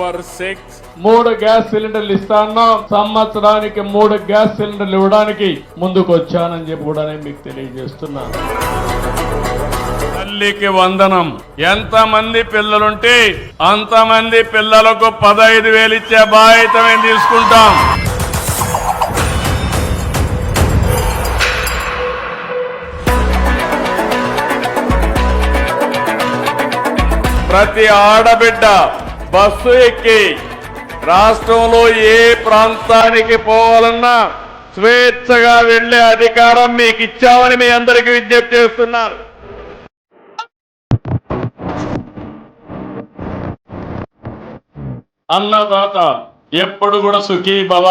Super six మూడు gas సిలిండర్లు ఇస్తాను సంవత్సరానికి మూడు గ్యాస్ సిలిండర్లు ఇవ్వడానికి ముందుకు వచ్చానని చెప్పి కూడా నేను మీకు తెలియజేస్తున్నాను తల్లికి వందనం. ఎంత మంది పిల్లలుంటే అంతమంది పిల్లలకు పదహైదు వేలు ఇచ్చే బాధ్యత మేము తీసుకుంటాం. ప్రతి ఆడబిడ్డ బస్సు ఎక్కి రాష్ట్రంలో ఏ ప్రాంతానికి పోవాలన్నా స్వేచ్ఛగా వెళ్ళే అధికారం మీకు ఇచ్చామని మీ అందరికీ విజ్ఞప్తి చేస్తున్నారు. అన్నదాత ఎప్పుడు కూడా సుఖీ భవ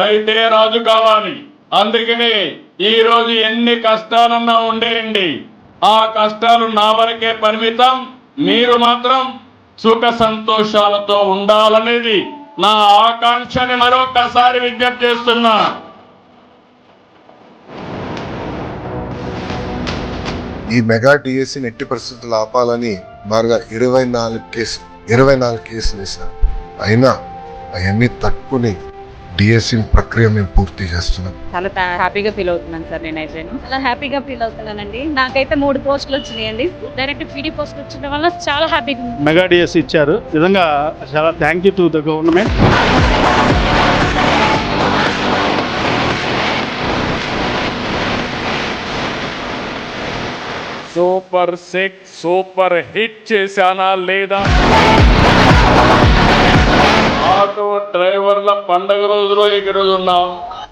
రైతే రాజు కావాలి. అందుకనే ఈ రోజు ఎన్ని కష్టాలన్నా ఉండేయండి. ఆ కష్టాలు నా వరకే పరిమితం మీరు మాత్రం సుఖ సంతోషాలతో ఉండాలనేది నా ఆకాంక్షని మరొకసారి విజ్ఞప్తి చేస్తున్నా. ఈ మెగా డిఎస్సిని ఎట్టి పరిస్థితులు ఆపాలని బాగా ఇరవై నాలుగు కేసు ఇరవై నాలుగు కేసులు వేశారు. అయినా అవన్నీ తట్టుకుని డిఎస్సి ప్రక్రియ మేము పూర్తి చేస్తున్నాం. చాలా హ్యాపీగా ఫీల్ అవుతున్నాను సార్ నేనైతే. చాలా హ్యాపీగా ఫీల్ అవుతున్నానండి. నాకైతే మూడు పోస్టులు వచ్చినాయండి. డైరెక్ట్ పీడీ పోస్టులు వచ్చిన వల్ల చాలా హ్యాపీగా మెగా డిఎస్ ఇచ్చారు. నిజంగా చాలా thank you to the government. Super six super hit చేశానా లేదా? ఆటో డ్రైవర్ల పండగ రోజులో ఈరోజు ఉన్నాం.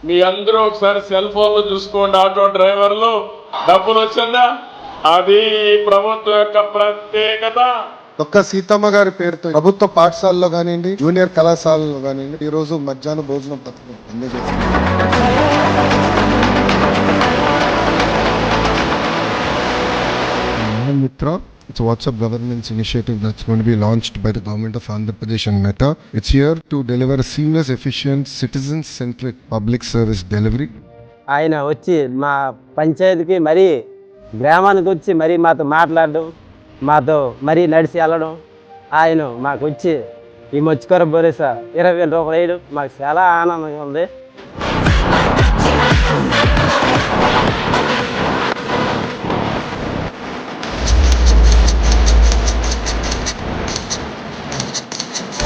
మీ అందరూ ఒకసారి సెల్ ఫోన్లు చూసుకోండి ఆటో డ్రైవర్లు. డబ్బులు వచ్చిందా? అది ప్రభుత్వం యొక్క ప్రత్యేకత. ఒక్క సీతమ్మ గారి పేరుతో ప్రభుత్వ పాఠశాలలో కానివ్వండి జూనియర్ కళాశాలలో కానివ్వండి ఈరోజు మధ్యాహ్నం మధ్యాహ్న భోజనం పథకం అందజేస్తాం Mitra. It's a WhatsApp governance initiative that's going to be launched by the government of Andhra Pradesh and Meta. It's here to deliver a seamless, efficient, citizen-centric public service delivery. ఆయన వచ్చి మా పంచాయతీకి మరీ గ్రామానికి వచ్చి మరీ మాతో మాట్లాడడం మాతో మరీ నడిచి వెళ్ళడం ఆయన మాకు వచ్చి ఈ మొచ్చుకొర బొరేసా ఇరవై వేల రూపాయలు వేయడం మాకు చాలా ఆనందంగా ఉంది